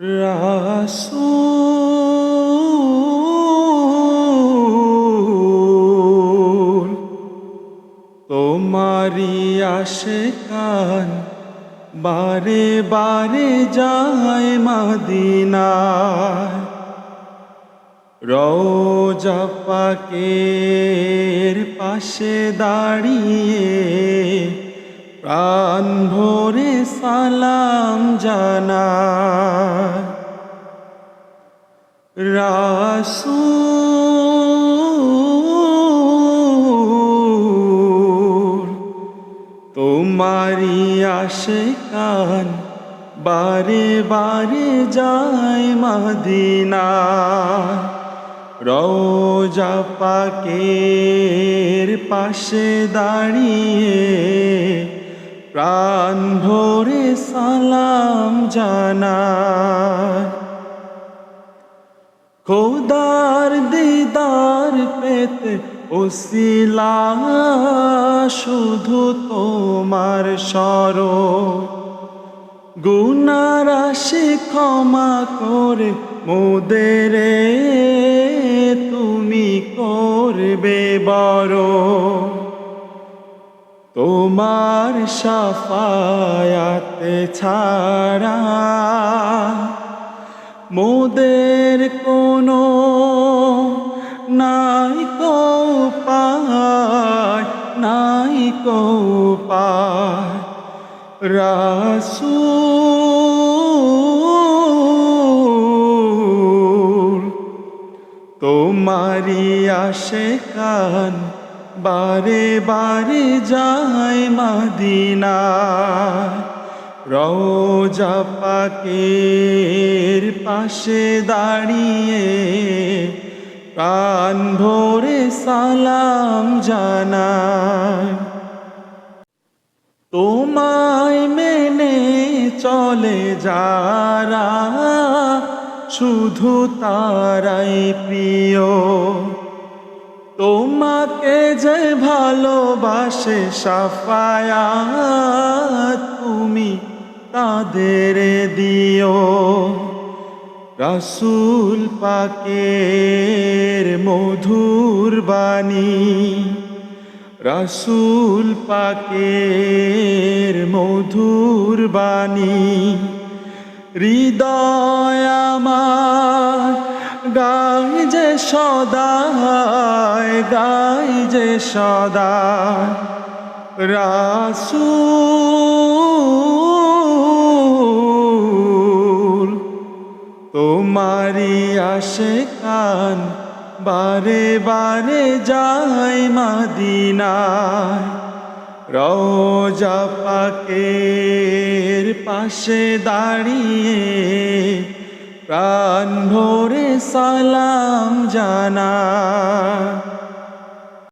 রাসূল তোমারি আসে কান বারে বারে যায় রোজা পাকের পাশে দাঁড়িয়ে প্রাণ ভরে সালাম জানা রাসূল তোমারি আসে কান বারে বারে যায় মদিনা। রোজা পাকের পাশে দাঁড়িয়ে প্রাণ ভরে সালাম জানায়। খোদার দিদার পেতে ওসিলা শুধু তোমার সর গুনারাশি ক্ষমা করে মোদেরে তুমি করবে বড় তোমার সাফায়াতে ছাড়া মোদের কোনো নাই পায় নাই পায় রাসূল তোমারি আসে কান বারে বারে যায় মদিনা রোজা পাকের পাশে দাঁড়িয়ে প্রাণ ভরে সালাম জানায়। তোমায় মেনে চলে যারা শুধু তারাই প্রিয়। তোমাকে যে ভালোবাসে সাফায়া তুমি তাদের দিও। রাসূল পাকের মধুর বাণী, রাসূল পাকের মধুর বাণী। হৃদয় আমার, গাই যে সদায়, গাই যে সদা রাসূল আসে কান বারে বারে যাই মাদিনায়। রোজা পাকের পাশে দাঁড়িয়ে প্রাণ ভরে সালাম জানা